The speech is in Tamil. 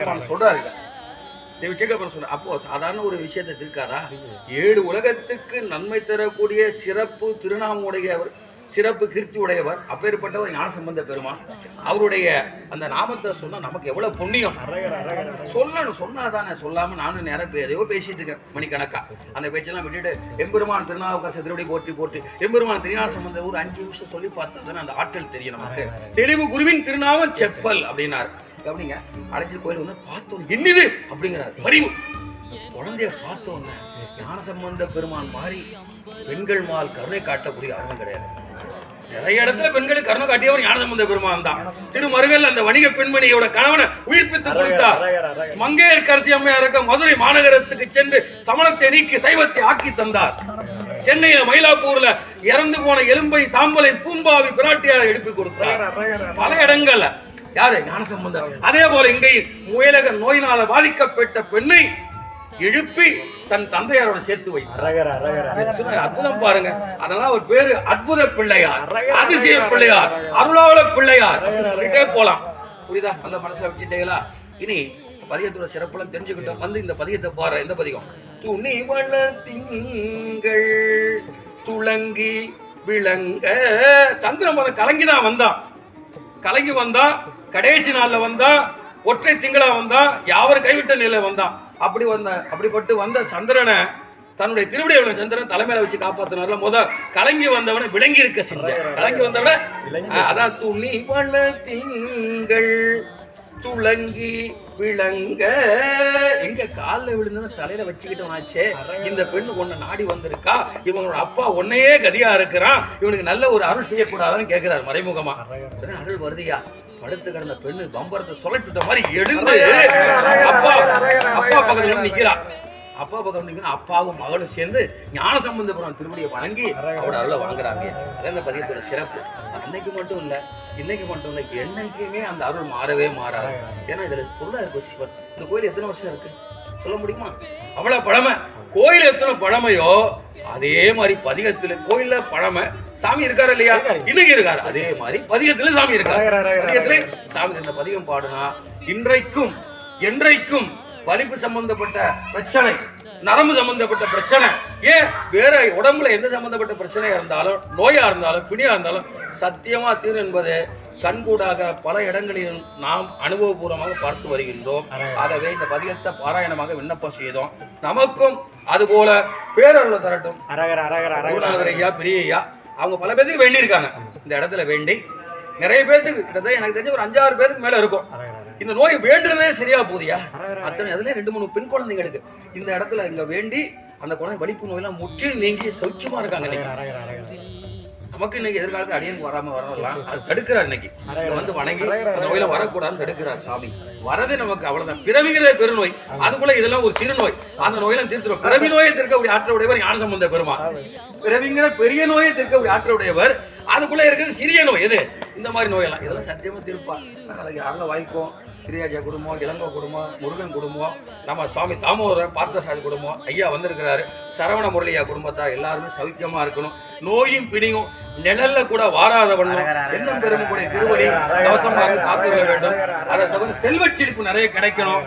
சொல்றாரு தேவி அப்போ சாதாரண ஒரு விஷயத்தை திருக்காரா ஏழு உலகத்துக்கு நன்மை தரக்கூடிய சிறப்பு திருநாமுடையவர் சிறப்பு கீர்த்தி உடையவர் அப்பேற்பட்டவர் ஞான சம்பந்த பெருமான். அவருடைய அந்த நாமத்தை சொன்னா நமக்கு எவ்வளவு புண்ணியம். சொல்லணும். சொன்னாதானே. சொல்லாம நானும் நேரம் எதையோ பேசிட்டு இருக்கேன் மணிக்கணக்கா. அந்த பேச்செல்லாம் விட்டுட்டு எம்பெருமான் திருநாவுக்கரசு திருவடி போற்றி போற்றி எம்பெருமான் திருஞான சம்பந்த ஒரு அஞ்சு நிமிஷம் சொல்லி பார்த்ததுன்னு அந்த ஆற்றல் தெரியும் நமக்கு. தெளிவு குருவின் திருநாமம் செப்பல் அப்படின்னாரு. கவனிங்க அடைஞ்சல் கோயில் வந்து பார்த்தோம். என்னது? அப்படிங்கிறார். பரிவு. குழந்தைய பார்த்தோன்னே ஞான சம்பந்த பெருமான் மாதிரி பெண்கள் மால் கருணை காட்டக்கூடிய யாருமே கிடையாது. நிறைய இடத்துல பெண்களுக்கு கருணை காட்டியவர் ஞான சம்பந்த பெருமான் தான். திருமருகல் அந்த வணிக பெண்மணியோட கணவனை உயிர்ப்பித்து கொடுத்தார். மங்கையர் கரசி அம்மையாருக்கு மதுரை மாநகரத்துக்கு சென்று சமணத்தை நீக்கி சைவத்தை ஆக்கி தந்தார். சென்னையில மயிலாப்பூர்ல இறந்து போன எலும்பை சாம்பலை பூம்பாவி பிராட்டியாரை எழுப்பி கொடுத்தார். பல இடங்கள்ல யாரு? ஞானசம்பந்தர். அதே போல இங்கே முயலக நோயினால பாதிக்கப்பட்ட பெண்ணை எழுப்பி தன் தந்தையாரோட சேர்த்து வைத்தார். அற்புதம் பாருங்க. அதெல்லாம் ஒரு பேரு அற்புத பிள்ளையார் அதிசய பிள்ளையார் அருளாள பிள்ளையார். சொல்லிட்டே போலாம். புரியுதா? நல்ல மனசுல வச்சுட்டீங்களா? இனி பதியத்தோட சிறப்புலாம் தெரிஞ்சுக்கிட்டோம். வந்து இந்த பதியத்தை பாடுற எந்த பதிகம். துணி திங்கள் துளங்கி விளங்க. சந்திரமதம் கலங்கிதான் வந்தான். கலங்கி வந்தான் கடைசி நாள்ல வந்தான் ஒற்றை திங்களா வந்தான் யாவர் கைவிட்ட நிலையில வந்தான் அப்படி வந்த அப்படிப்பட்டு வந்த சந்திரனை தன்னுடைய திருவிடையோட சந்திரன் தலைமையில வச்சு காப்பாத்தினார்ல. முத கலங்கி வந்தவனை விளங்கி இருக்க செஞ்ச. கலங்கி வந்தவன அதான் துணி வள திங்கள் துளங்கி விளங்க. எங்க கால்ல விழுந்தது தலையில வச்சுக்கிட்டவனாச்சே. இந்த பெண்ணு உன்னை நாடி வந்திருக்கா? இவங்களோட அப்பா உன்னையே கதியா இருக்கிறான். இவனுக்கு நல்ல ஒரு அருள் செய்யக்கூடாதுன்னு கேட்கிறார் மறைமுகமா. அருள் வருதியா? படுத்து கிடந்த பெண்ணு பம்பரத்தை சொல்லட்டுட்ட மாதிரி எழுந்து அப்பா அப்பா பக்கத்துல நிக்கிறா. அப்பா பக்கம் நிக்கிறா. அப்பாவும் மகளும் சேர்ந்து ஞான சம்பந்தபுரம் திருவடியை வணங்கி அவரோட அருளை வாங்குறாங்க அதான் இந்த பதியத்தோட சிறப்பு. அன்னைக்கு மட்டும் இல்ல இன்னைக்கு மட்டும் இல்ல என்னைக்குமே அந்த அருள் மாறவே மாறாது. ஏன்னா இதுல பொருளா இருக்கு சிவன். இந்த கோயில் எத்தனை வருஷம் இருக்கு? சொல்ல முடியுமா? அவ்வளவு பழமை. கோயில் எத்தனை பழமையோ அதே மாதிரி பதிகத்துல கோயில்ல பழமை சாமி இருக்காரு இல்லையா? இன்னைக்கு இருக்காரு. அதே மாதிரி பதிகத்துல சாமி இருக்காரு. பதிகத்திலே சாமி இந்த பதிகம் பாடுனா இன்றைக்கும் என்றைக்கும் வலிப்பு சம்பந்தப்பட்ட பிரச்சனை நரம்பு சம்பந்தப்பட்ட பிரச்சனை ஏன் வேற உடம்புல எந்த சம்பந்தப்பட்ட பிரச்சனையா இருந்தாலும் நோயா இருந்தாலும் பிணியா இருந்தாலும் சத்தியமா தீரும் என்பது கண்கூடாக பல இடங்களில் நாம் அனுபவபூர்வமாக பார்த்து வருகின்றோம். ஆகவே இந்த பதிகத்தை பாராயணமாக விண்ணப்பம் செய்தோம். நமக்கும் அதுபோல பேரருளை தரட்டும். அரகர அரகர அரகர. ஐயா பெரிய ஐயா அவங்க பல பேருக்கு வேண்டியிருக்காங்க. இந்த இடத்துல வேண்டி நிறைய பேர்த்துக்கு கிட்டத்தட்ட எனக்கு தெரிஞ்ச ஒரு அஞ்சாறு பேருக்கு மேல இருக்கும். இந்த நோய் வேண்டுனதே சரியா போகுதியா? அத்தனை அதுல ரெண்டு மூணு பெண் குழந்தைங்க இருக்கு இந்த இடத்துல இங்க வேண்டி அந்த குழந்தை வலிப்பு நோயெல்லாம் முற்றிலும் நீங்கி சௌக்கியமா இருக்காங்க அரகர. நமக்கு இன்னைக்கு எதிர்காலத்துல அடியனுக்கு வராம வரலாம். அது தடுக்கிறார் இன்னைக்கு. இங்க வந்து வணங்கி அந்த நோயில வரக்கூடாதுன்னு தடுக்கிறார் சாமி. வரது நமக்கு அவ்வளவுதான். பிறவிகிறதே பெருநோய். அதுக்குள்ள இதெல்லாம் ஒரு சிறு நோய். அந்த நோயெல்லாம் தீர்த்துரும். பிறவி நோயை தீர்க்கக்கூடிய ஆற்றல் உடையவர் ஞான சம்பந்த பெருமான். பிறவிங்கிற பெரிய நோயை தீர்க்கக்கூடிய ஆற்றல் உடையவர் அதுக்குள்ள இருக்கிறது சிறிய நோய். எது? இந்த மாதிரி நோயெல்லாம். இதெல்லாம் சத்தியமா தீர்ப்பார் நாளைக்கு யாரெல்லாம் வாங்கிக்குவோம். சிறியாஜா குடும்பம் இளங்கோ குடும்பம் முருகன் குடும்பம் நம்ம சுவாமி தாமோதரன் பார்த்தசாரி குடும்பம் ஐயா வந்திருக்கிறாரு. சரவண முரளியா குடும்பத்தார் எல்லாருமே சௌக்கியமா இருக்கணும். நோயும் பிணியும் நிழல்ல கூட வாராத வண்ணம் எண்ணம் பெருமக்கூடிய திருவடி கவசமாக காத்து வேண்டும். அதை தவிர செல்வச் செழிப்பு நிறைய கிடைக்கணும்.